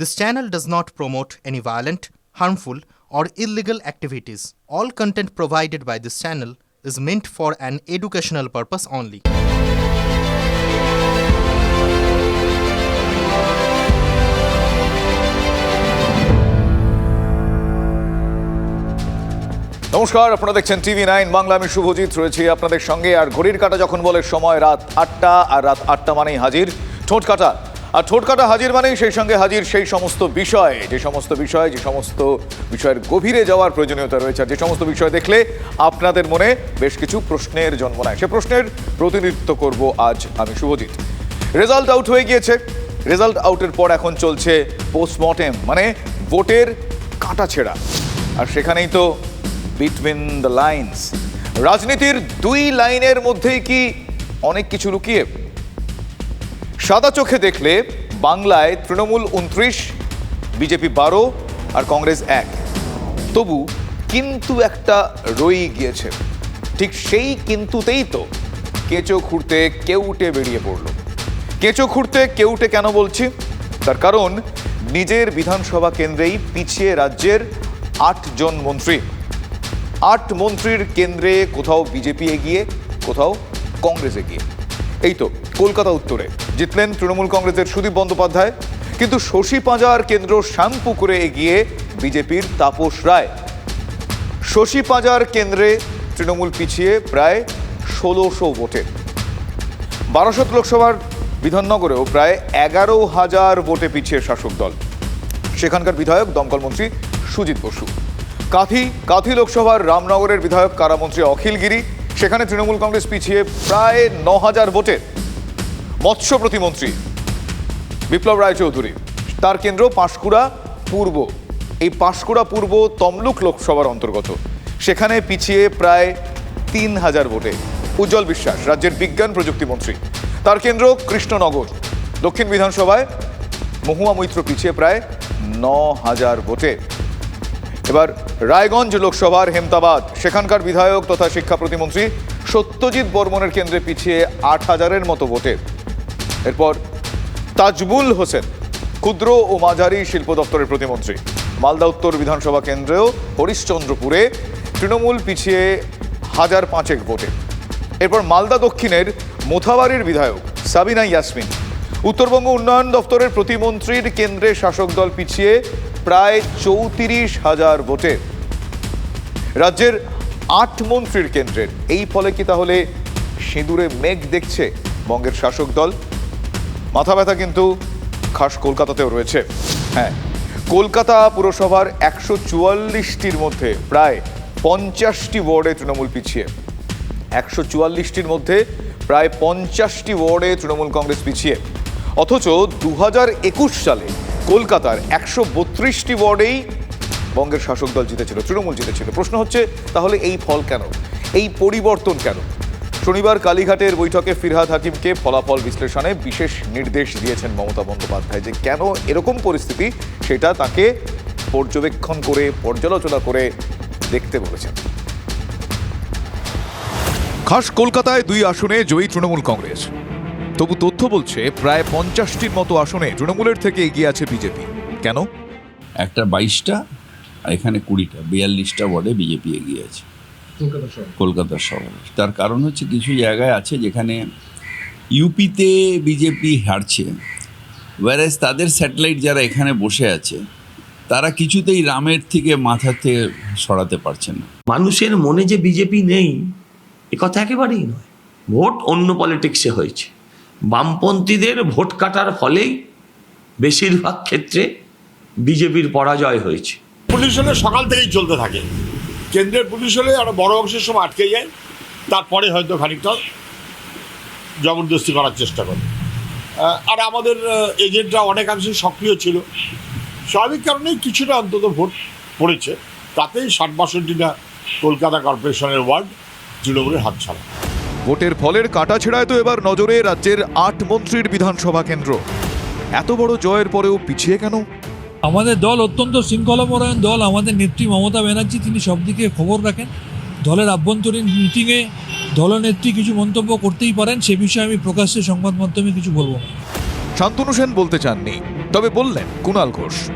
This channel does not promote any violent, harmful, or illegal activities. All content provided by this channel is meant for an educational purpose only. নমস্কার আপনারা দেখছেন TV nine Bangla আমি শুভজিৎ রয়েছি আপনাদের সঙ্গে আর ঘড়ির কাটা যখন বলে সময় রাত আটটা আর রাত আটটা মানেই হাজির ঠোঁট কাটা আর ঠোঁট কাটা হাজির মানেই সেই সঙ্গে হাজির সেই সমস্ত বিষয়। যে সমস্ত বিষয়, যে সমস্ত বিষয়ের গভীরে যাওয়ার প্রয়োজনীয়তা রয়েছে। আর যে সমস্ত বিষয় দেখলে আপনাদের মনে বেশ কিছু প্রশ্নের জন্ম নেয়। সে প্রশ্নের প্রতিনিধিত্ব করব আজ আমি শুভজিৎ। রেজাল্ট আউট হয়ে গিয়েছে। রেজাল্ট আউটের পর এখন চলছে পোস্টমর্টেম মানে ভোটের কাটা ছেঁড়া। আর সেখানেই তো বিটুইন দ্য লাইন্স। রাজনীতির দুই লাইনের মধ্যেই কি অনেক কিছু লুকিয়ে? সাদা চোখে দেখলে বাংলায় তৃণমূল উনত্রিশ, বিজেপি বারো আর কংগ্রেস এক। তবু কিন্তু একটা রই গিয়েছে। ঠিক সেই কিন্তুতেই তো কেঁচো খুঁড়তে কেউটে বেরিয়ে পড়ল। কেঁচো খুঁড়তে কেউটে কেন বলছি? তার কারণ নিজের বিধানসভা কেন্দ্রেই পিছিয়ে রাজ্যের আটজন মন্ত্রী। আট মন্ত্রীর কেন্দ্রে কোথাও বিজেপি এগিয়ে, কোথাও কংগ্রেস এগিয়ে। এই তো, কলকাতা উত্তরে। জিতলেন তৃণমূল কংগ্রেসের সুদীপ বন্দ্যোপাধ্যায়। কিন্তু শশী পাঁজার কেন্দ্র শ্যামপুকুরে এগিয়ে বিজেপির তাপস রায়। শশী পাঁজার কেন্দ্রে তৃণমূল পিছিয়ে প্রায় ষোলোশো ভোটে। বারাসত লোকসভার বিধাননগরেও প্রায় এগারো হাজার ভোটে পিছিয়ে শাসক দল। সেখানকার বিধায়ক, দমকল মন্ত্রী সুজিত বসু। কাথি কাথি লোকসভার রামনগরের বিধায়ক, কারামন্ত্রী অখিল গিরি। সেখানে তৃণমূল কংগ্রেস পিছিয়ে প্রায় ন হাজার ভোটে। মৎস্য প্রতিমন্ত্রী বিপ্লব রায়চৌধুরী, তার কেন্দ্র পাঁশকুড়া পূর্ব। এই পাঁশকুড়া পূর্ব তমলুক লোকসভার অন্তর্গত। সেখানে পিছিয়ে প্রায় তিন হাজার ভোটে উজ্জ্বল বিশ্বাস, রাজ্যের বিজ্ঞান প্রযুক্তি মন্ত্রী। তার কেন্দ্র কৃষ্ণনগর। দক্ষিণ বিধানসভায় মহুয়া মৈত্র পিছিয়ে প্রায় ন হাজার ভোটে। এবার রায়গঞ্জ লোকসভার হেমতাবাদ, সেখানকার বিধায়ক তথা শিক্ষা প্রতিমন্ত্রী সত্যজিৎ বর্মনের কেন্দ্রে পিছিয়ে আট হাজারের মতো ভোটে। এরপর তাজবুল হোসেন, ক্ষুদ্র ও মাঝারি শিল্প দপ্তরের প্রতিমন্ত্রী। মালদা উত্তর বিধানসভা কেন্দ্রেও হরিশ্চন্দ্রপুরে তৃণমূল পিছিয়ে হাজার পাঁচেক ভোটে। এরপর মালদা দক্ষিণের মোথাবাড়ির বিধায়ক সাবিনা ইয়াসমিন। উত্তরবঙ্গ উন্নয়ন দপ্তরের প্রতিমন্ত্রীর কেন্দ্রে শাসক দল পিছিয়ে প্রায় চৌত্রিশ হাজার ভোটে। রাজ্যের আট মন্ত্রীর কেন্দ্রের এই ফলে কি তাহলে সিঁদুরে মেঘ দেখছে বঙ্গের শাসক দল? মাথা ব্যথা কিন্তু খাস কলকাতাতেও রয়েছে। হ্যাঁ কলকাতা পুরসভার একশো চুয়াল্লিশটির মধ্যে প্রায় পঞ্চাশটি ওয়ার্ডে তৃণমূল পিছিয়ে। একশো চুয়াল্লিশটির মধ্যে প্রায় পঞ্চাশটি ওয়ার্ডে তৃণমূল কংগ্রেস পিছিয়ে। অথচ দু হাজার একুশ সালে কলকাতার একশো বত্রিশটি ওয়ার্ডেই বঙ্গের শাসক দল জিতেছিল, তৃণমূল জিতেছিল। প্রশ্ন হচ্ছে, তাহলে এই ফল কেন? এই পরিবর্তন কেন? শনিবার কালীঘাটের বৈঠকে ফিরহাদ হাকিমকে ফলাফল বিশ্লেষণে বিশেষ নির্দেশ দিয়েছেন মমতা বন্দ্যোপাধ্যায় যে কেন এরকম পরিস্থিতি সেটা তাকে পর্যবেক্ষণ করে পর্যালোচনা করে দেখতে বলেছেন। খাস কলকাতায় দুই আসনে জয়ী তৃণমূল কংগ্রেস। তবু তথ্য বলছে প্রায় পঞ্চাশটির মতো আসনে তৃণমূলের থেকে এগিয়ে আছে বিজেপি। কেন? একটা বাইশটা আর এখানে কুড়িটা বিয়াল্লিশটা ওয়ার্ডে বিজেপি এগিয়ে আছে। কলকাতা শহরে। তার কারণ হচ্ছে কিছু জায়গায় আছে যেখানে ইউপিতে বিজেপি হারছে ওয়ারেজ তাদের স্যাটেলাইট যারা এখানে বসে আছে তারা কিছুতেই রামের থেকে মাথাতে সরাতে পারছে না। মানুষের মনে যে বিজেপি নেই এ কথা একেবারেই নয়। ভোট অন্য পলিটিক্সে হয়েছে। বামপন্থীদের ভোট কাটার ফলেই বেশিরভাগ ক্ষেত্রে বিজেপির পরাজয় হয়েছে। পুলিশ হলে সকাল থেকেই চলতে থাকে। কেন্দ্রের পুলিশ হলে আরও বড় অংশের সময় আটকে যায়, তারপরে হয়তো খানিকটা জবরদস্তি করার চেষ্টা করে। আর আমাদের এজেন্টরা অনেকাংশে সক্রিয় ছিল। স্বাভাবিক কারণেই কিছুটা অন্তত ভোট পড়েছে। তাতেই ষাট বাষট্টিটা কলকাতা কর্পোরেশনের ওয়ার্ড তৃণমূলের হাত ছাড়া। ভোটের ফলের কাটাছেড়ায় তো এবার নজরে রাজ্যের আট মন্ত্রীর বিধানসভা কেন্দ্র। এত বড় জয়ের পরেও পিছিয়ে কেন? আমাদের দল অত্যন্ত শৃঙ্খলাপরায়ণ দল আমাদের নেত্রী মমতা ব্যানার্জি তিনি সব দিকে খবর রাখেন। দলের আভ্যন্তরীণ মিটিংয়ে দলনেত্রী কিছু মন্তব্য করতেই পারেন সে বিষয়ে আমি প্রকাশ্যে সংবাদ মাধ্যমে কিছু বলব না। শান্তনু সেন বলতে চাননি তবে বললেন কুণাল ঘোষ।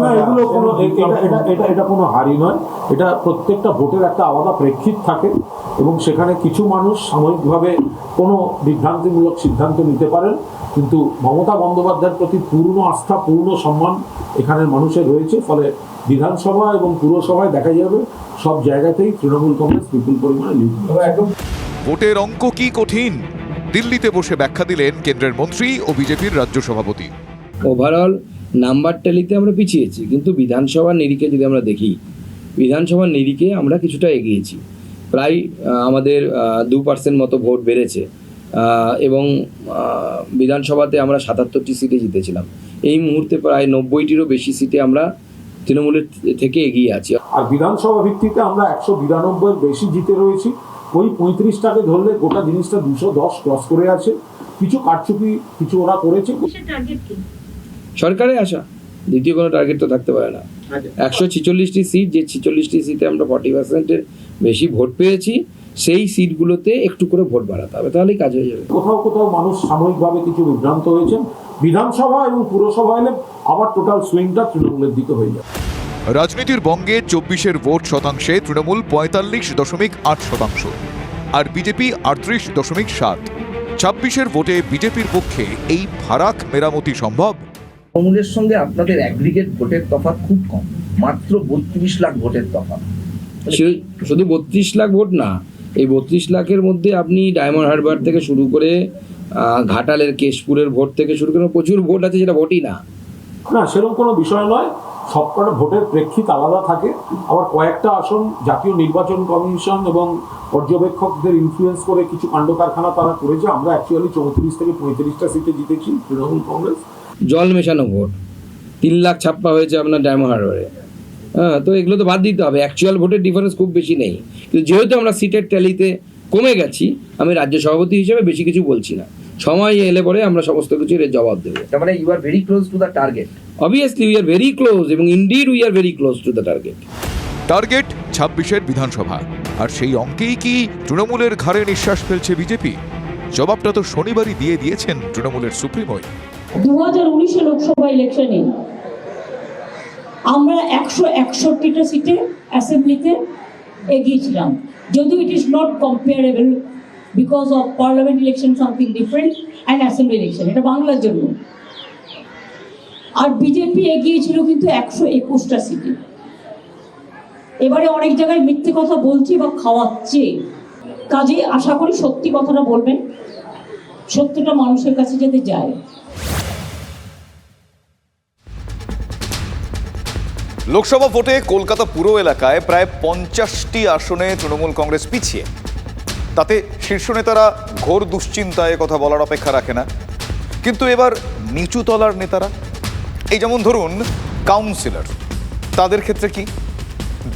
না এগুলো কোনো এ- এটা এটা এটা এটা কোনো হারি নয়। এটা প্রত্যেকটা ভোটের একটা আলাদা প্রেক্ষিত থাকে এবং সেখানে কিছু মানুষ সাময়িকভাবে কোনো বিভ্রান্তিমূলক সিদ্ধান্ত নিতে পারেন। কিন্তু মমতা বন্দ্যোপাধ্যায়ের প্রতি পূর্ণ আস্থা পূর্ণ সম্মান এখানের মানুষের রয়েছে। ফলে বিধানসভা এবং পুরসভায় দেখা যাবে সব জায়গাতেই তৃণমূল কংগ্রেস বিপুল পরিমাণে লিড ভোটের অঙ্ক কি কঠিন? দিল্লিতে বসে ব্যাখ্যা দিলেন কেন্দ্রের মন্ত্রী ও বিজেপির রাজ্য সভাপতি। ওভারঅল নাম্বার ট্যালিতে আমরা পিছিয়েছি কিন্তু বিধানসভার নিরিখে যদি আমরা দেখি বিধানসভার নিরিখে আমরা কিছুটা এগিয়েছি। প্রায় আমাদের দু পার্সেন্ট মতো ভোট বেড়েছে। এবং বিধানসভাতে আমরা সাতাত্তরটি সিটে জিতেছিলাম। এই মুহূর্তে প্রায় নব্বইটিরও বেশি সিটে আমরা তৃণমূলের থেকে এগিয়ে আছি। আর বিধানসভা ভিত্তিতে আমরা একশো বিরানব্বই বেশি জিতে রয়েছি। ওই পঁয়ত্রিশটাকে ধরলে গোটা জিনিসটা দুশো দশ ক্রস করে আছে। কিছু কারচুপি কিছু ওরা করেছে। সরকারে আসা। দ্বিতীয় কোনো টার্গেট তো থাকতে পারে না। একশো ছিচল্লিশটি সিট যে ছিচল্লিশটি সিটে আমরা ফর্টি পার্সেন্টের বেশি ভোট পেয়েছি সেই সিটগুলোতে একটু করে ভোট বাড়াতে হবে তাহলেই কাজ হয়ে যাবে। কোথাও কোথাও মানুষ সাময়িকভাবে কিছু বিভ্রান্ত হয়েছেন। বিধানসভা এবং পুরসভা এলে আবার টোটাল সুইংটা তৃণমূলের দিকে হয়ে যাবে। রাজনীতির বঙ্গে চব্বিশের ভোট শতাংশে তৃণমূল পঁয়তাল্লিশ দশমিক আট শতাংশ আর বিজেপি আটত্রিশ দশমিক সাত। ছাব্বিশের ভোটে বিজেপির পক্ষে এই ফারাক মেরামতি সম্ভব? তৃণমূলের সঙ্গে আপনাদের অ্যাগ্রিগেট ভোটের তফাৎ খুব কম মাত্র বত্রিশ লাখ ভোটের তফাৎ। শুধু- শুধু বত্রিশ লাখ ভোট না এই বত্রিশ লাখের মধ্যে আপনি ডায়মন্ড হারবার থেকে শুরু করে ঘাটালের কেশপুরের ভোট থেকে শুরু করে প্রচুর ভোট আছে যেটা ভোটই না। না সেরকম কোনো বিষয় নয়। সবকটা ভোটের প্রেক্ষিত আলাদা থাকে। আবার কয়েকটা আসন জাতীয় নির্বাচন কমিশন এবং পর্যবেক্ষকদের ইনফ্লুয়েন্স করে কিছু কাণ্ড কারখানা তারা করেছে। আমরা অ্যাকচুয়ালি চৌত্রিশ থেকে পঁয়ত্রিশটা সিটে জিতেছি তৃণমূল কংগ্রেস। জল মেশানো ভোট। তিন লাখ ছাপ্পা হয়েছে আপনার ডায়মন্ড হারবারে। হ্যাঁ তো এগুলো তো বাদ দিতে হবে। অ্যাকচুয়াল ভোটের ডিফারেন্স খুব বেশি নেই। কিন্তু যেহেতু আমরা সিটের ট্যালিতে কমে গেছি আমি রাজ্য সভাপতি হিসেবে বেশি কিছু বলছি না। সময় এলে পরে আমরা সমস্ত কিছুর এর জবাব দেবো। তার মানে you are very close to the target obviously we are very close এবং indeed we are very close to the target target ছাব্বিশের বিধানসভা। আর সেই অঙ্কেই কি তৃণমূলের ঘাড়ে নিঃশ্বাস ফেলছে বিজেপি? জবাবটা তো শনিবারই দিয়ে দিয়েছেন তৃণমূলের সুপ্রিমোই। দু হাজার উনিশে লোকসভা ইলেকশনে আমরা একশো একষট্টিটা সিটে অ্যাসেম্বলিতে এগিয়েছিলাম। যদিও it is not comparable because of parliament election something different and assembly election এটা বাংলার জন্য। আর বিজেপি এগিয়েছিল কিন্তু একশো একুশটা সিটে। এবারে অনেক জায়গায় মিথ্যে কথা বলছে বা খাওয়াচ্ছে। কাজে আশা করি সত্যি কথাটা বলবেন, সত্যটা মানুষের কাছে যাতে যায়। লোকসভা ভোটে কলকাতা পুরো এলাকায় প্রায় পঞ্চাশটি আসনে তৃণমূল কংগ্রেস পিছিয়ে। তাতে শীর্ষ নেতারা ঘোর দুশ্চিন্তায় কথা বলার অপেক্ষা রাখে না। কিন্তু এবার নিচু তলার নেতারা, এই যেমন ধরুন কাউন্সিলর, তাদের ক্ষেত্রে কি?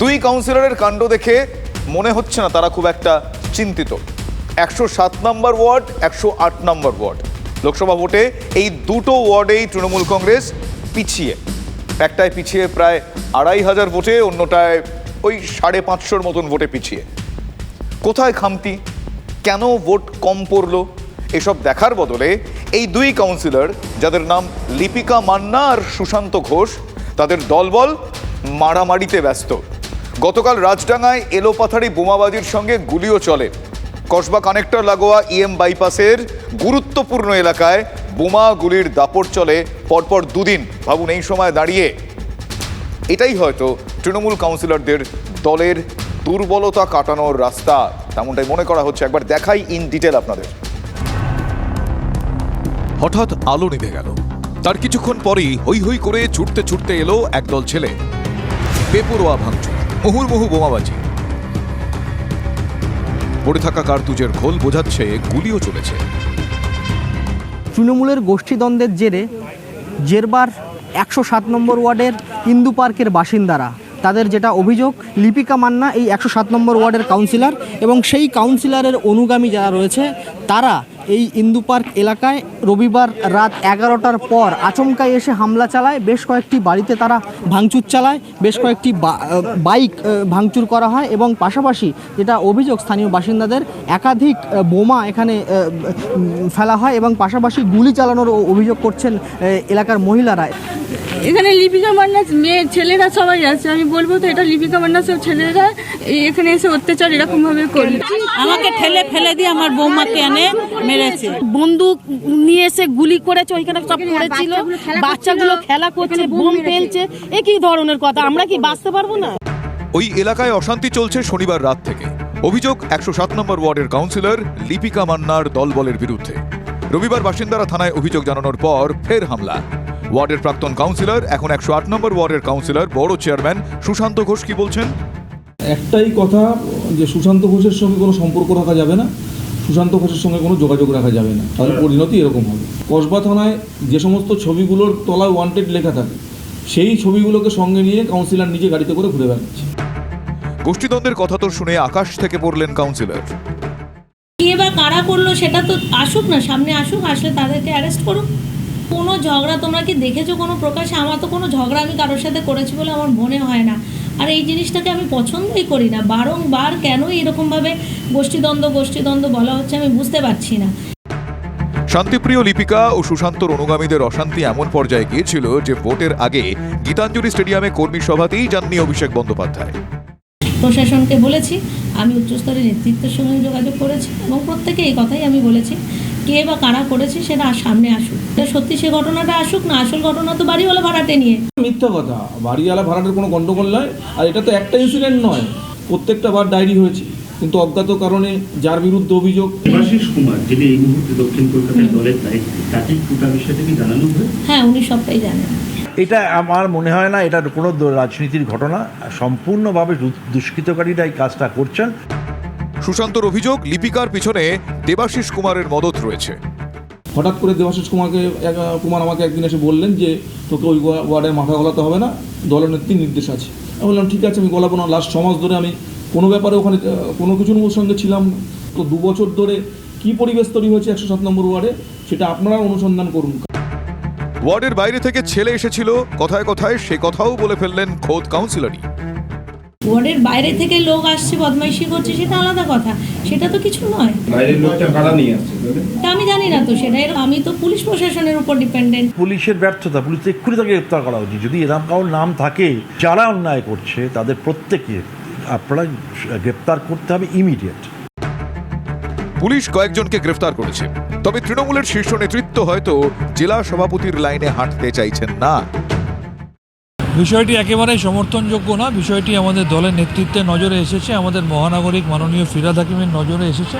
দুই কাউন্সিলরের কাণ্ড দেখে মনে হচ্ছে না তারা খুব একটা চিন্তিত। একশো সাত নম্বর ওয়ার্ড, একশো আট নম্বর ওয়ার্ড। লোকসভা ভোটে এই দুটো ওয়ার্ডেই তৃণমূল কংগ্রেস পিছিয়ে। একটায় পিছিয়ে প্রায় আড়াই হাজার ভোটে, অন্যটায় ওই সাড়ে পাঁচশোর মতন ভোটে পিছিয়ে। কোথায় খামতি? কেন ভোট কম পড়ল? এসব দেখার বদলে এই দুই কাউন্সিলর যাদের নাম লিপিকা মান্না আর সুশান্ত ঘোষ, তাদের দলবল মারামারিতে ব্যস্ত। গতকাল রাজডাঙ্গায় এলোপাথারি বোমাবাজির সঙ্গে গুলিও চলে। কসবা কানেক্টর লাগোয়া ইএম বাইপাসের গুরুত্বপূর্ণ এলাকায় বোমা গুলির দাপট চলে পরপর দুদিন। ভাবুন, এই সময় দাঁড়িয়ে। এটাই হয়তো তৃণমূল কাউন্সিলরদের দলের দুর্বলতা কাটানোর রাস্তা। তেমনটাই মনে করা হচ্ছে। একবার দেখাই ইন ডিটেল আপনাদের। হঠাৎ আলো নিভে গেল। তার কিছুক্ষণ পরেই হই হই করে ছুটতে ছুটতে এলো একদল ছেলে। বেপরোয়া ভাঙচুর, মুহুর্মুহু বোমাবাজি। পড়ে থাকা কার্তুজের খোল বোঝাচ্ছে গুলিও চলেছে। তৃণমূলের গোষ্ঠীদ্বন্দ্বের জেরে জেরবার একশো সাত নম্বর ওয়ার্ডের ইন্দু পার্কের বাসিন্দারা। তাদের যেটা অভিযোগ, লিপিকা মান্না এই একশো সাত নম্বর ওয়ার্ডের কাউন্সিলর এবং সেই কাউন্সিলরের অনুগামী যারা রয়েছে, তারা এই ইন্দু পার্ক এলাকায় রবিবার রাত এগারোটার পর আচমকাই এসে হামলা চালায়। বেশ কয়েকটি বাড়িতে তারা ভাঙচুর চালায় বেশ কয়েকটি বা- বাইক ভাঙচুর করা হয় এবং পাশাপাশি যেটা অভিযোগ স্থানীয় বাসিন্দাদের একাধিক বোমা এখানে ফেলা হয় এবং পাশাপাশি গুলি চালানোর অভিযোগ করছেন এলাকার মহিলারা এখানে লিপিকা মান্নাস মেয়ে ছেলেরা সবাই আছে। আমি বলব তো এটা লিপিকা মান্নাস ছেলেরা এই এখানে এসে অত্যাচার এরকম ভাবে করল। আমাকে ঠেলে ফেলে দিয়ে আমার বৌমাকে এনে মেরেছে। বন্দুক নিয়ে এসে গুলি করেছে ওইখানে সব পড়েছিল। বাচ্চাগুলো খেলা করছে বোম ফেলছে। এ কি ধরনের কথা? আমরা কি বাঁচতে পারব না? ওই এলাকায় অশান্তি চলছে শনিবার রাত থেকে। অভিযোগ একশো সাত নম্বর ওয়ার্ডের কাউন্সিলর লিপিকা মান্নার দলবলের বিরুদ্ধে। রবিবার বাসিন্দারা থানায় অভিযোগ জানানোর পর ফের হামলা। ওয়ার্ডের প্রাক্তন কাউন্সিলর এখন একশো আট নম্বর ওয়ার্ডের কাউন্সিলর বড় চেয়ারম্যান সুশান্ত ঘোষ কি বলছেন? একটাই কথা যে সুশান্ত ঘোষের সঙ্গে কোনো সম্পর্ক রাখা যাবে না। সুশান্ত ঘোষের সঙ্গে কোনো যোগাযোগ রাখা যাবে না। তাহলে পরিণতি এরকম হবে। কসবা থানায় যে সমস্ত ছবিগুলোর তলায় ওয়ান্টেড লেখা থাকে সেই ছবিগুলোকে সঙ্গে নিয়ে কাউন্সিলর নিজে গাড়িতে করে ঘুরে বেড়াচ্ছে। গোষ্ঠীদ্বন্দ্বের কথা তো শুনে আকাশ থেকে পড়লেন কাউন্সিলর কে বা কারা করল সেটা তো আসুক না সামনে আসুক আসলে তাদেরকে অ্যারেস্ট করুক। কোনো ঝগড়া তোমরা কি দেখেছ কোনো প্রকাশে? আমার তো কোনো ঝগড়া আমি কারোর সাথে করেছি বলে আমার মনে হয় না। আর এই জিনিসটাকে আমি পছন্দই করি না। বারংবার কেন এরকমভাবে গোষ্ঠীদ্বন্দ্ব গোষ্ঠীদ্বন্দ্ব বলা হচ্ছে আমি বুঝতে পারছি না। শান্তিপ্রিয় লিপিকা ও সুশান্তর অনুগামীদের অশান্তি এমন পর্যায়ে গিয়েছিল যে ভোটের আগে গীতাঞ্জলি স্টেডিয়ামে কর্মী সভাতেই যাননি অভিষেক বন্দ্যোপাধ্যায়। প্রশাসনকে বলেছি আমি উচ্চস্তরের নেতৃত্বের সঙ্গে যোগাযোগ করেছি এবং প্রত্যেকে এই কথাই আমি বলেছি। কে বা কারা করেছে সেটা সামনে আসুক। এটা সত্যি সে ঘটনাটা আসুক না আসল ঘটনা তো বাড়িওয়ালা ভাড়াটে নিয়ে। মিথ্যা কথা। বাড়িওয়ালা ভাড়াটের কোনো গন্ডগোল নয় আর এটা তো একটা ইনসিডেন্ট নয়। প্রত্যেকটা বার ডায়েরি হয়েছে। কিন্তু অজ্ঞাত কারণে যার বিরুদ্ধে অভিযোগ দেবাশিস কুমার যিনি এই মুহূর্তে দক্ষিণ কলকাতায় দলের দায়িত্বে তাকে গোটা বিষয়টা কি জানানো হয়? হ্যাঁ উনি সবটাই জানেন। এটা আমার মনে হয় না এটা কোনো রাজনীতির ঘটনা। সম্পূর্ণভাবে দুষ্কৃতকারীরা এই কাজটা করছেন। সুশান্তর অভিযোগ লিপিকার পিছনে দেবাশিস কুমারের মদত রয়েছে। হঠাৎ করে দেবাশিস কুমারকে কুমার আমাকে একদিন এসে বললেন যে তোকে ওই ওয়া- ওয়ার্ডের মাথা গলাতে হবে না দলনেত্রীর নির্দেশ আছে। আমি বললাম ঠিক আছে আমি গলাবো না লাস্ট মাস ধরে আমি কোনো ব্যাপারে ওখানে কোনো কিছুর সঙ্গে ছিলাম তো দু বছর ধরে কি পরিবেশ তৈরি হয়েছে একশো সাত নম্বর ওয়ার্ডে সেটা আপনারা অনুসন্ধান করুন। ওয়ার্ডের বাইরে থেকে ছেলে এসেছিল কথায় কথায় সে কথাও বলে ফেললেন খোদ কাউন্সিলরই। ওয়ার্ডের বাইরে থেকে লোক আসছে বদমাইশি করছে সেটা আলাদা কথা। সেটা তো কিছু নয়। বাইরের লোকটা কারা নিয়ে আসছে তা আমি জানি না তো সেটা। এর- আমি তো পুলিশ প্রশাসনের উপর ডিপেন্ডেন্ট পুলিশের ব্যর্থতা পুলিশ এক্ষুনি তাকে গ্রেপ্তার করা উচিত। যদি এরকম কারোর নাম থাকে যারা অন্যায় করছে তাদের প্রত্যেককে আপনারা গ্রেপ্তার করতে হবে ইমিডিয়েট পুলিশ কয়েকজনকে গ্রেফতার করেছে। তবে তৃণমূলের শীর্ষ নেতৃত্ব হয়তো জেলা সভাপতির লাইনে হাঁটতে চাইছেন না। বিষয়টি একেবারেই সমর্থনযোগ্য না বিষয়টি আমাদের দলের নেতৃত্বে নজরে এসেছে আমাদের মহানাগরিক মাননীয় ফিরাদ হাকিমের নজরে এসেছে।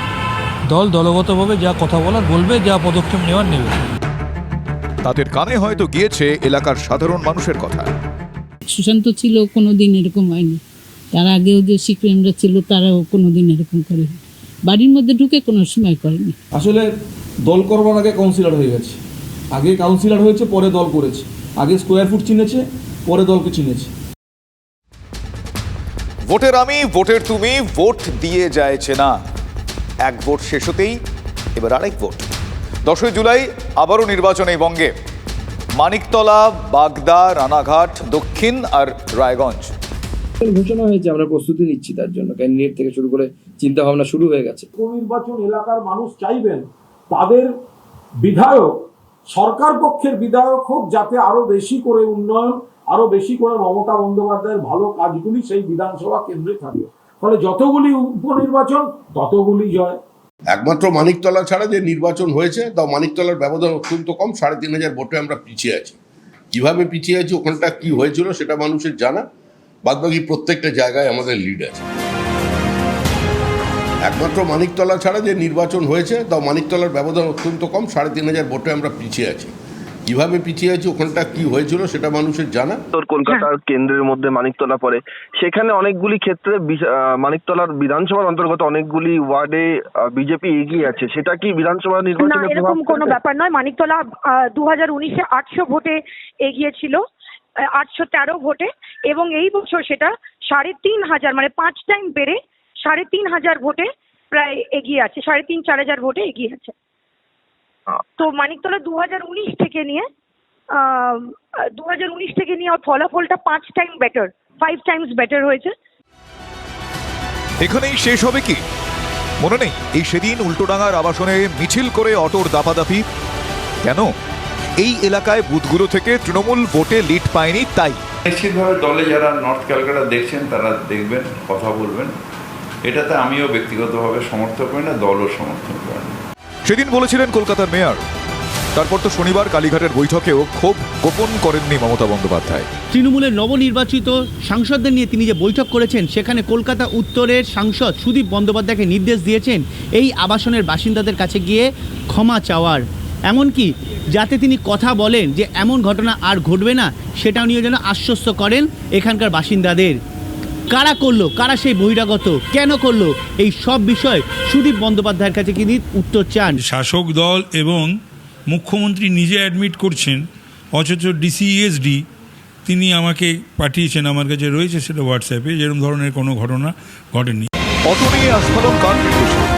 দল দলগতভাবে যা কথা বলার বলবে যা পদক্ষেপ নেওয়ার নেবে। তাদের কানে হয়তো গিয়েছে এলাকার সাধারণ মানুষের কথা। সুশান্ত ছিল কোনো দিন এরকম হয়নি। তার আগেও যে সিক্রেমরা ছিল তারাও কোনো দিন এরকম করে বাড়ির মধ্যে ঢুকে কোনো সময় করেনি। আসলে দল করবার আগে কাউন্সিলর হয়ে গেছে। আগে কাউন্সিলর হয়েছে পরে দল করেছে। আগে স্কোয়ার ফুট চিনেছে পরে দলকে চিনেছে। ভোটের আমি ভোটের তুমি ভোট দিয়ে যায়ছে না এক ভোট শেষ হতেই এবার আরেক ভোট। দশই জুলাই আবারও নির্বাচন এই বঙ্গে। মানিকতলা বাগদা রানাঘাট দক্ষিণ আর রায়গঞ্জ। ঘোষণা হয়েছে আমরা প্রস্তুতি নিচ্ছি তার জন্য ক্যান্ডিডেট থেকে শুরু করে চিন্তা ভাবনা শুরু হয়ে গেছে। নির্বাচন এলাকার মানুষ চাইবেন তাদের বিধায়ক সরকার পক্ষের বিধায়ক হোক যাতে আরও বেশি করে উন্নয়ন আরও বেশি করে মমতা বন্দ্যোপাধ্যায়ের ভালো কাজগুলি সেই বিধানসভা কেন্দ্রে থাকে। ফলে যতগুলি উপনির্বাচন, ততগুলি জয়। একমাত্র মানিকতলা ছাড়া যে নির্বাচন হয়েছে তা মানিকতলার ব্যবধান অত্যন্ত কম, সাড়ে তিন হাজার ভোটে আমরা পিছিয়ে আছি। কীভাবে পিছিয়ে আছি, ওখানটা কি হয়েছিল, সেটা মানুষের জানা। বাদবাকি প্রত্যেকটা জায়গায় আমাদের লিড আছে। একমাত্র মানিকতলা ছাড়া যে নির্বাচন হয়েছে তা মানিকতলার ব্যবধান অত্যন্ত কম, সাড়ে তিন হাজার ভোটে আমরা পিছিয়ে আছি। কীভাবে পিছিয়ে আছি ওখানটা কি হয়েছিল সেটা মানুষের জানা? উত্তর কলকাতার কেন্দ্রের মধ্যে মানিকতলা পড়ে। সেখানে অনেকগুলি ক্ষেত্রে মানিকতলার বিধানসভার অন্তর্গত অনেকগুলি ওয়ার্ডে বিজেপি এগিয়ে আছে। সেটা কি বিধানসভা নির্বাচনে এরকম কোনো ব্যাপার নয়। মানিকতলা দু হাজার উনিশে আটশো ভোটে এগিয়েছিল আটশো তেরো ভোটে এবং এই বছর সেটা সাড়ে তিন হাজার মানে পাঁচ টাইম বেড়ে সাড়ে তিন হাজার ভোটে প্রায় এগিয়ে আছে সাড়ে তিন চার হাজার ভোটে এগিয়ে আছে। তো মানিকতলা দু হাজার উনিশ থেকে নিয়ে দু হাজার উনিশ থেকে নিয়ে ওর ফলাফলটা পাঁচ time better five times better হয়েছে। এখানেই শেষ হবে কি? মনে নেই এই সেদিন উল্টোডাঙার আবাসনে মিছিল করে অটোর দাপাদাপি। কেন? এই এলাকায় বুথগুলো থেকে তৃণমূল ভোটে লিড পায়নি তাই। নিশ্চিতভাবে দলে যারা নর্থ ক্যালকাটা দেখছেন তারা দেখবেন কথা বলবেন। এটাতে আমিও ব্যক্তিগতভাবে সমর্থন করি না দলও সমর্থন করে না। সেদিন বলেছিলেন কলকাতার মেয়র। তারপর তো শনিবার কালীঘাটের বৈঠকেও ক্ষোভ গোপন করেননি মমতা বন্দ্যোপাধ্যায়। তৃণমূলের নবনির্বাচিত সাংসদদের নিয়ে তিনি যে বৈঠক করেছেন, সেখানে কলকাতা উত্তরের সাংসদ সুদীপ বন্দ্যোপাধ্যায়কে নির্দেশ দিয়েছেন এই আবাসনের বাসিন্দাদের কাছে গিয়ে ক্ষমা চাওয়ার। এমনকি যাতে তিনি কথা বলেন যে এমন ঘটনা আর ঘটবে না, সেটাও নিয়ে যেন আশ্বস্ত করেন এখানকার বাসিন্দাদের। কারা করল? কারা সেই বহিরাগত? কেন করল? এই সব বিষয় সুদীপ বন্দ্যোপাধ্যায়ের কাছে তিনি উত্তর চান? শাসক দল এবং মুখ্যমন্ত্রী নিজে অ্যাডমিট করছেন অথচ ডিসিএসডি তিনি আমাকে পাঠিয়েছেন আমার কাছে রয়েছে সেটা হোয়াটসঅ্যাপে যেরকম ধরনের কোনো ঘটনা ঘটেনি। কার নির্দেশে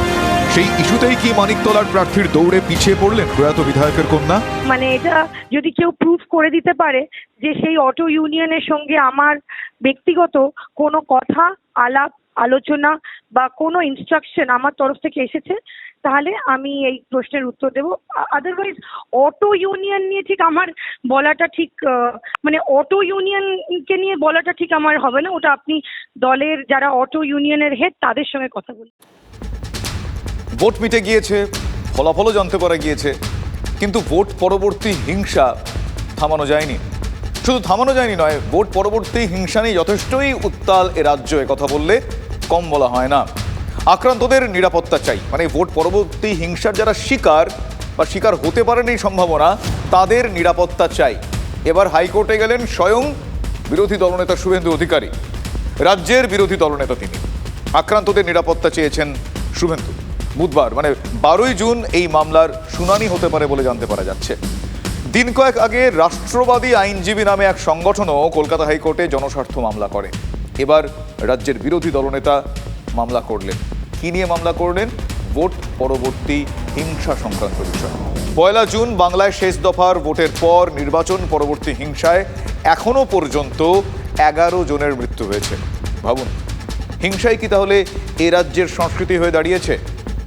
সেই ইস্যুতেই কি মানিকতলার প্রার্থীর দৌড়ে পিছিয়ে পড়লেন প্রয়াত বিধায়কের কন্যা? মানে এটা যদি কেউ প্রুফ করে দিতে পারে যে সেই অটো ইউনিয়নের সঙ্গে আমার ব্যক্তিগত কোনো কথা, আলাপ, আলোচনা বা কোনো ইনস্ট্রাকশন আমার তরফ থেকে এসেছে, তাহলে আমি এই প্রশ্নের উত্তর দেবো। আদারওয়াইজ অটো ইউনিয়ন নিয়ে ঠিক আমার বলাটা ঠিক মানে অটো ইউনিয়নকে নিয়ে বলাটা ঠিক আমার হবে না। ওটা আপনি দলের যারা অটো ইউনিয়নের হেড তাদের সঙ্গে কথা বলুন। ভোট মিটে গিয়েছে, ফলাফলও জানতে পারা গিয়েছে, কিন্তু ভোট পরবর্তী হিংসা থামানো যায়নি। শুধু থামানো যায়নি নয়, ভোট পরবর্তী হিংসা নিয়ে যথেষ্টই উত্তাল এ রাজ্য কথা বললে কম বলা হয় না। আক্রান্তদের নিরাপত্তা চাই মানে ভোট পরবর্তী হিংসার যারা শিকার বা শিকার হতে পারেন এই সম্ভাবনা, তাদের নিরাপত্তা চাই। এবার হাইকোর্টে গেলেন স্বয়ং বিরোধী দলনেতা শুভেন্দু অধিকারী, রাজ্যের বিরোধী দলনেতা তিনি। আক্রান্তদের নিরাপত্তা চেয়েছেন শুভেন্দু। বুধবার মানে বারোই জুন এই মামলার শুনানি হতে পারে বলে জানতে পারা যাচ্ছে। দিন কয়েক আগে রাষ্ট্রবাদী আইনজীবী নামে এক সংগঠনও কলকাতা হাইকোর্টে জনস্বার্থ মামলা করে। এবার রাজ্যের বিরোধী দলনেতা মামলা করলেন। কী নিয়ে মামলা করলেন? ভোট পরবর্তী হিংসা সংক্রান্ত বিষয়। পয়লা জুন বাংলায় শেষ দফার ভোটের পর নির্বাচন পরবর্তী হিংসায় এখনও পর্যন্ত এগারো জনের মৃত্যু হয়েছে। ভাবুন হিংসাই কি তাহলে এ রাজ্যের সংস্কৃতি হয়ে দাঁড়িয়েছে?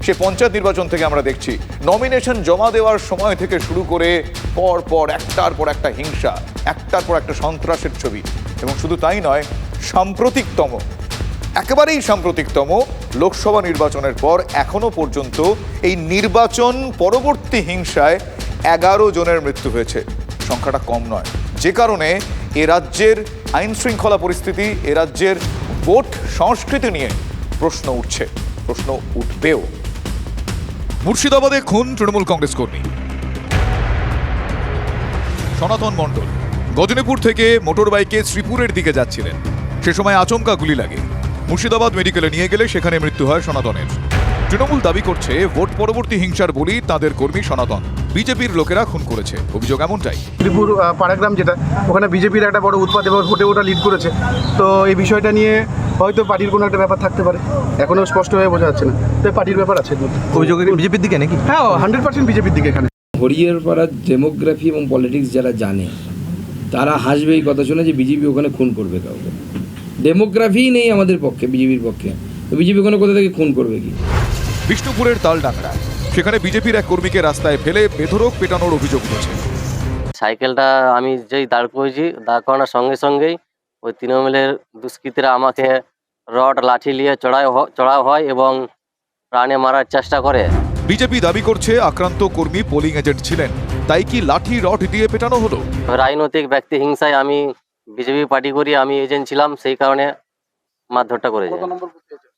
সে পঞ্চায়েত নির্বাচন থেকে আমরা দেখছি নমিনেশন জমা দেওয়ার সময় থেকে শুরু করে পর পর একটার পর একটা হিংসা, একটার পর একটা সন্ত্রাসের ছবি। এবং শুধু তাই নয়, সাম্প্রতিকতম, একেবারেই সাম্প্রতিকতম লোকসভা নির্বাচনের পর এখনও পর্যন্ত এই নির্বাচন পরবর্তী হিংসায় এগারো জনের মৃত্যু হয়েছে। সংখ্যাটা কম নয়। যে কারণে এ রাজ্যের আইন শৃঙ্খলা পরিস্থিতি, এ রাজ্যের ভোট সংস্কৃতি নিয়ে প্রশ্ন উঠছে, প্রশ্ন উঠবেও। মুর্শিদাবাদে খুন তৃণমূল কংগ্রেস কর্মী। সনাতন মণ্ডল, গজনীপুর থেকে মোটর বাইকে শ্রীপুরের দিকে যাচ্ছিলেন। সে সময় আচমকা গুলি লাগে। মুর্শিদাবাদ মেডিকেলে নিয়ে গেলে সেখানে মৃত্যু হয় সনাতনের। তৃণমূল দাবি করছে, ভোট পরবর্তী হিংসার বলি তাদের কর্মী সনাতন। বিজেপির লোকেরা খুন করেছে। অভিযোগ এমনটাই। ত্রিপুর পাড়াগ্রাম যেটা ওখানে বিজেপির একটা বড় উৎপাদ এবং ভোটে ওটা লিড করেছে। তো এই বিষয়টা নিয়ে হয়তো পার্টির কোনো একটা ব্যাপার থাকতে পারে। এখনও স্পষ্ট হয়ে বোঝা যাচ্ছে না। তো পার্টির ব্যাপার আছে। অভিযোগ বিজেপির দিকে নাকি? হ্যাঁ হান্ড্রেড পার্সেন্ট বিজেপির দিকে এখানে। হরিয়ের পাড়ার ডেমোগ্রাফি এবং পলিটিক্স যারা জানে তারা হাসবে এই কথা শুনে যে বিজেপি ওখানে খুন করবে কাউকে। ডেমোগ্রাফিই নেই আমাদের পক্ষে বিজেপির পক্ষে। তো বিজেপি ওখানে কোথা থেকে খুন করবে কি? বিষ্ণুপুরের তালডাংরা। সেখানে বিজেপির এক কর্মীকে রাস্তায় ফেলে বেধরক পেটানোর অভিযোগ উঠেছে। সাইকেলটা আমি যেই দাঁড় করেছি দাঁড় করানোর সঙ্গে সঙ্গেই ওই তৃণমূলের দুষ্কৃতীরা আমাকে রড লাঠি নিয়ে চড়াই হ- চড়াও হয় এবং প্রাণে মারার চেষ্টা করে। বিজেপি দাবি করছে আক্রান্ত কর্মী পোলিং এজেন্ট ছিলেন তাই কি লাঠি রড দিয়ে পেটানো হলো? রাজনৈতিক ব্যক্তি হিংসায় আমি বিজেপি পার্টি করি আমি এজেন্ট ছিলাম সেই কারণে মারধরটা করেছে।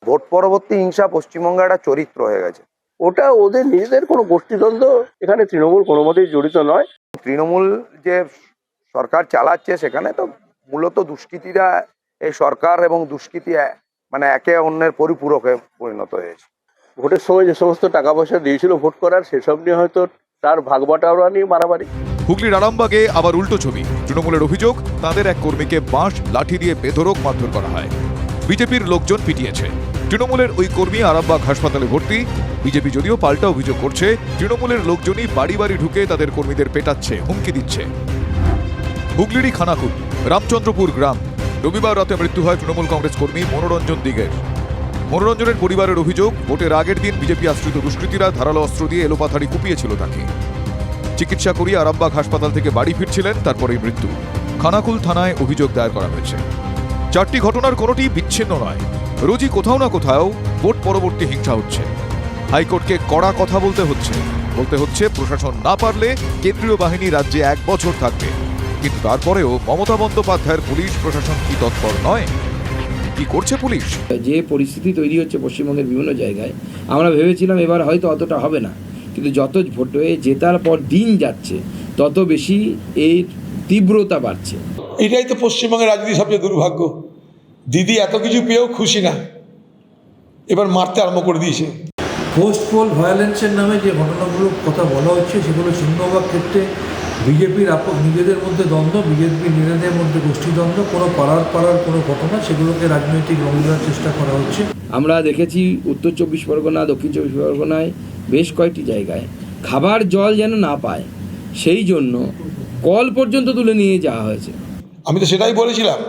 ভোট পরবর্তী হিংসা পশ্চিমবঙ্গে একটা চরিত্র হয়ে গেছে। ওটা ওদের নিজেদের কোনো গোষ্ঠীদ্বন্দ্ব এখানে তৃণমূল কোনো মতেই জড়িত নয়। তৃণমূল যে সরকার চালাচ্ছে সেখানে তো মূলত দুষ্কৃতীরা এই সরকার এবং দুষ্কৃতী মানে একে অন্যের পরিপূরকে পরিণত হয়েছে। ভোটের সময় যে সমস্ত টাকা পয়সা দিয়েছিল ভোট করার সেসব নিয়ে হয়তো তার ভাগ বাটোয়ারা নিয়ে মারামারি। হুগলির আরামবাগে আবার উল্টো ছবি। তৃণমূলের অভিযোগ তাদের এক কর্মীকে বাঁশ লাঠি দিয়ে বেধরক মারধর করা হয়। বিজেপির লোকজন পিটিয়েছে। তৃণমূলের ওই কর্মী আরামবাগ হাসপাতালে ভর্তি। বিজেপি যদিও পাল্টা অভিযোগ করছে, তৃণমূলের লোকজনই বাড়ি বাড়ি ঢুকে তাদের কর্মীদের পেটাচ্ছে, হুমকি দিচ্ছে। হুগলিরই খানাকুল, রামচন্দ্রপুর গ্রাম। রবিবার রাতে মৃত্যু হয় তৃণমূল কংগ্রেস কর্মী মনোরঞ্জন দিগের মনোরঞ্জনের পরিবারের অভিযোগ, ভোটের আগের দিন বিজেপি আশ্রিত দুষ্কৃতীরা ধারালো অস্ত্র দিয়ে এলোপাথারি কুপিয়েছিল তাকে। চিকিৎসা করিয়ে আরামবাগ হাসপাতাল থেকে বাড়ি ফিরছিলেন, তারপরেই মৃত্যু। খানাকুল থানায় অভিযোগ দায়ের করা হয়েছে। চারটি ঘটনার কোনোটি বিচ্ছিন্ন নয়। রোজই কোথাও না কোথাও ভোট পরবর্তী হিংসা হচ্ছে। হাইকোর্টকে কড়া কথা বলতে হচ্ছে। বলতে হচ্ছে প্রশাসন না পারলে কেন্দ্রীয় বাহিনী রাজ্যে এক বছর থাকবে। কিন্তু তারপরেও মমতা বন্দ্যোপাধ্যায়ের পুলিশ প্রশাসন কি তৎপর নয়? কি করছে পুলিশ? যে পরিস্থিতি তৈরি হচ্ছে পশ্চিমবঙ্গের বিভিন্ন জায়গায় আমরা ভেবেছিলাম এবার হয়তো অতটা হবে না। কিন্তু যত ভোট হয়ে জেতার পর দিন যাচ্ছে তত বেশি এর তীব্রতা বাড়ছে। এটাই তো পশ্চিমবঙ্গের রাজনীতি সবচেয়ে দুর্ভাগ্য। দিদি এত কিছু পেয়েও খুশি না। এবার মারতে আরম্ভ করে দিয়েছে। পোস্ট পোল ভায়োলেন্সের নামে যে ঘটনাগুলোর কথা বলা হচ্ছে সেগুলো সিংহভাগ ক্ষেত্রে বিজেপির নিজেদের মধ্যে দ্বন্দ্ব বিজেপি নিজেদের মধ্যে গোষ্ঠীদ্বন্দ্ব কোনো পাড়ার পাড়ার কোনো ঘটনা সেগুলোকে রাজনৈতিক রং দেওয়ার চেষ্টা করা হচ্ছে। আমরা দেখেছি উত্তর চব্বিশ পরগনা দক্ষিণ চব্বিশ পরগনায় বেশ কয়েকটি জায়গায় খাবার জল যেন না পায় সেই জন্য কল পর্যন্ত তুলে নিয়ে যাওয়া হয়েছে। আমি তো সেটাই বলেছিলাম।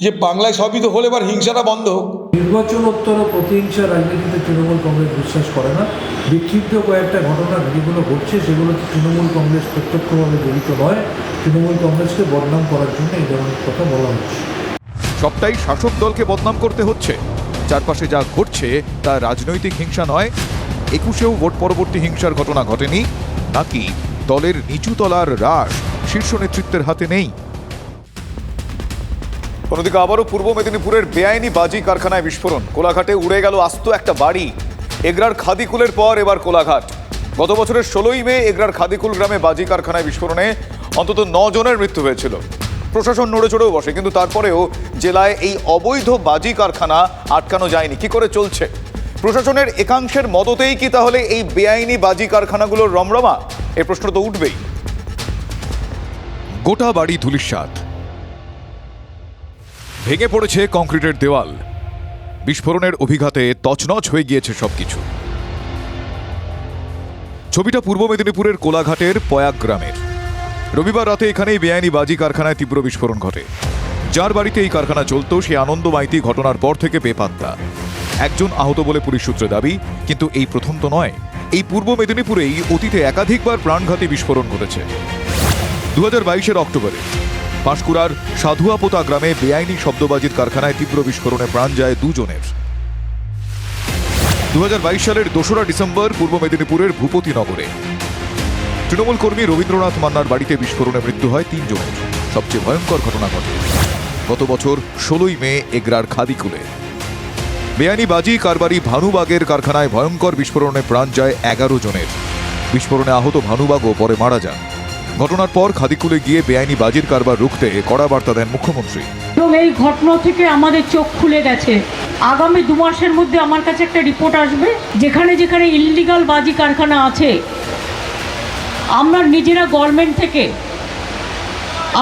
যে বাংলায় সবই তো হলে এবার হিংসাটা বন্ধ হোক। নির্বাচনোত্তর প্রতিহিংসা রাজনীতিতে তৃণমূল কংগ্রেস বিশ্বাস করে না। বিক্ষিপ্ত কয়েকটা ঘটনা যেগুলো ঘটছে সেগুলোতে তৃণমূল কংগ্রেস প্রত্যক্ষভাবে জড়িত নয়। তৃণমূল কংগ্রেসকে বদনাম করার জন্য এই ধরনের কথা বলা হচ্ছে। সবটাই শাসক দলকে বদনাম করতে হচ্ছে। চারপাশে যা ঘটছে তা রাজনৈতিক হিংসা নয়। একুশেও ভোট পরবর্তী হিংসার ঘটনা ঘটেনি। নাকি দলের নিচু তলার রাস শীর্ষ নেতৃত্বের হাতে নেই? অন্যদিকে আবারও পূর্ব মেদিনীপুরের বেআইনি বাজি কারখানায় বিস্ফোরণ। কোলাঘাটে উড়ে গেল আস্ত একটা বাড়ি। এগরার খাদিকুলের পর এবার কোলাঘাট। গত বছরের ষোলোই মে এগরার খাদিকুল গ্রামে বাজি কারখানায় বিস্ফোরণে অন্তত জনের মৃত্যু হয়েছিল। প্রশাসন নড়ে চড়েও বসে, কিন্তু তারপরেও জেলায় এই অবৈধ বাজি কারখানা আটকানো যায়নি। কি করে চলছে? প্রশাসনের একাংশের মদতেই কি তাহলে এই বেআইনি বাজি কারখানাগুলোর রমরমা? এ প্রশ্ন তো উঠবেই। গোটা বাড়ি ধুলিস্বাদ ভেঙে পড়েছে কংক্রিটের দেওয়াল। বিস্ফোরণের অভিঘাতে তছনছ হয়ে গিয়েছে সবকিছু। ছবিটা পূর্ব মেদিনীপুরের কোলাঘাটের পয়াগ গ্রামের। রবিবার রাতে এখানেই বেআইনি বাজি কারখানায় তীব্র বিস্ফোরণ ঘটে। যার বাড়িতে এই কারখানা চলত, সে আনন্দ মাইতি ঘটনার পর থেকে বেপাত্তা একজন আহত বলে পুলিশ সূত্রে দাবি, কিন্তু এই প্রথম তো নয়। এই পূর্ব মেদিনীপুরেই অতীতে একাধিকবার প্রাণঘাতী বিস্ফোরণ ঘটেছে। দু হাজার বাইশের অক্টোবরে পাঁশকুড়ার সাধুয়াপোতা গ্রামে বেআইনি শব্দবাজির কারখানায় তীব্র বিস্ফোরণে প্রাণ যায় দুজনের। দু হাজার বাইশ সালের দোসরা ডিসেম্বর পূর্ব মেদিনীপুরের ভূপতিনগরে তৃণমূল কর্মী রবীন্দ্রনাথ মান্নার বাড়িতে বিস্ফোরণে মৃত্যু হয় তিনজনের। সবচেয়ে ভয়ঙ্কর ঘটনা ঘটে। গত বছর ষোলোই মে এগরার খাদিকুলে বেআইনি বাজি, কারবারি ভানুবাগের কারখানায় ভয়ঙ্কর বিস্ফোরণে প্রাণ যায় এগারো জনের। বিস্ফোরণে আহত ভানুবাগও পরে মারা যান। ঘটনার পর খাদিকুলে গিয়ে বেআইনি বাজির কারবার রুখতে কড়া বার্তা দেন মুখ্যমন্ত্রী। এবং এই ঘটনা থেকে আমাদের চোখ খুলে গেছে। আগামী দু মাসের মধ্যে আমার কাছে একটা রিপোর্ট আসবে, যেখানে যেখানে ইলিগাল বাজি কারখানা আছে। আমরা নিজেরা গভর্নমেন্ট থেকে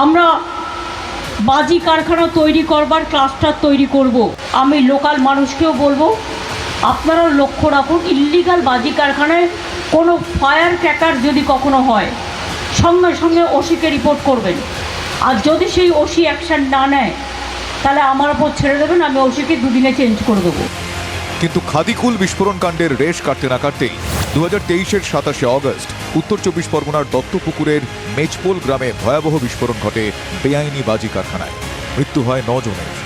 আমরা বাজি কারখানা তৈরি করবার ক্লাস্টার তৈরি করব। আমি লোকাল মানুষকেও বলব, আপনারাও লক্ষ্য রাখুন ইলিগাল বাজি কারখানায় কোনো ফায়ার ক্র্যাকার যদি কখনো হয় সঙ্গে সঙ্গে ওসিকে রিপোর্ট করবেন। আর যদি সেই ওসি অ্যাকশন না নেয়, তাহলে আমার ওপর ছেড়ে দেবেন, আমি ওসিকে দুদিনে চেঞ্জ করে দেবো। কিন্তু খাদিকুল বিস্ফোরণ কাণ্ডের রেশ কাটতে না কাটতেই দু হাজার তেইশের সাতাশে অগস্ট, উত্তর চব্বিশ পরগনার দত্তপুকুরের মেজপোল গ্রামে ভয়াবহ বিস্ফোরণ ঘটে বেআইনি বাজি কারখানায়। মৃত্যু হয় নজনের।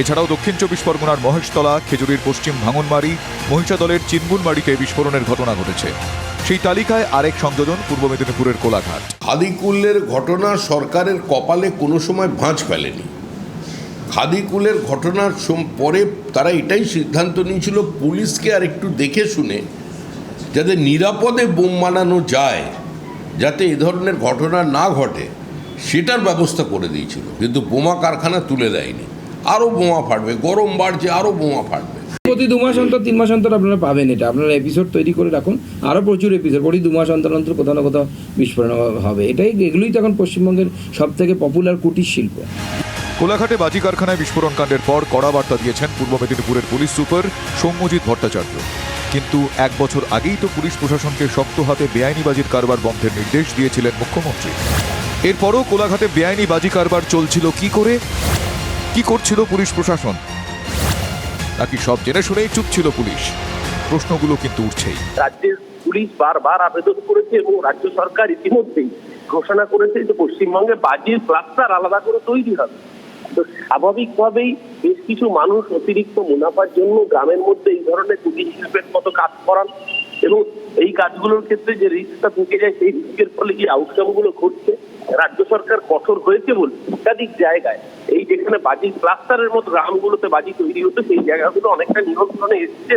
এছাড়াও দক্ষিণ চব্বিশ পরগনার মহেশতলা, খেজুরির পশ্চিম ভাঙনবাড়ি মহিষাদলের চিনগুনবাড়িতে বিস্ফোরণের ঘটনা ঘটেছে। সেই তালিকায় আরেক সংযোজন পূর্ব মেদিনীপুরের কোলাঘাট। খাদিকুলের ঘটনা সরকারের কপালে কোনো সময় ভাঁজ ফেলেনি। খাদিকুলের ঘটনার পরে তারা এটাই সিদ্ধান্ত নিয়েছিল, পুলিশকে আর একটু দেখে শুনে যাতে নিরাপদে বোম বানানো যায়, যাতে এ ধরনের ঘটনা না ঘটে, সেটার ব্যবস্থা করে দিয়েছিল। কিন্তু বোমা কারখানা তুলে দেয়নি। আরও বোমা ফাটবে গরম বাড়ছে আরও বোমা ফাটবে। প্রতি দু মাস অন্তর তিন মাস অন্তর আপনারা পাবেন এটা। আপনারা এপিসোড তৈরি করে রাখুন। আরও প্রচুর এপিসোড প্রতি দু মাস অন্তর অন্তর কোথাও না কোথাও বিস্ফোরণ হবে। এটাই এগুলোই তো এখন পশ্চিমবঙ্গের সব থেকে পপুলার কুটির শিল্প। কোলাঘাটে বাজি কারখানায় বিস্ফোরণ কাণ্ডের পর কড়া বার্তা দিয়েছেন পূর্ব মেদিনীপুরের পুলিশ সুপার সৌম্যজিৎ ভট্টাচার্য। কিন্তু এক বছর আগেই তো পুলিশ প্রশাসনকে শক্ত হাতে বেআইনি বাজির কারবার বন্ধের নির্দেশ দিয়েছিলেন মুখ্যমন্ত্রী। এরপরও কোলাঘাটে বেআইনি বাজি কারবার চলছিল কি করে? কি করছিল পুলিশ প্রশাসন? নাকি সব জেনে শুনেই চুপ ছিল পুলিশ? প্রশ্নগুলো কিন্তু উঠছেই। রাজ্যের পুলিশ বারবার আবেদন করেছে এবং রাজ্য সরকার ইতিমধ্যেই ঘোষণা করেছে যে পশ্চিমবঙ্গে বাজির ক্লাস্টার আলাদা করে তৈরি হবে। তো স্বাভাবিকভাবেই বেশ কিছু মানুষ অতিরিক্ত মুনাফার জন্য গ্রামের মধ্যে এই ধরনের কুটির শিল্পের মতো কাজ করান। এবং এই কাজগুলোর ক্ষেত্রে যে রিস্কটা থেকে যায়, সেই রিস্কের ফলে যে আউটকামগুলো ঘটছে, রাজ্য সরকার কঠোর হয়েছে বলে একাধিক জায়গায়। এই যেখানে বাজি প্লাস্টারের মতো গ্রামগুলোতে বাজি তৈরি হতো সেই জায়গাগুলো অনেকটা নিয়ন্ত্রণে এসছে।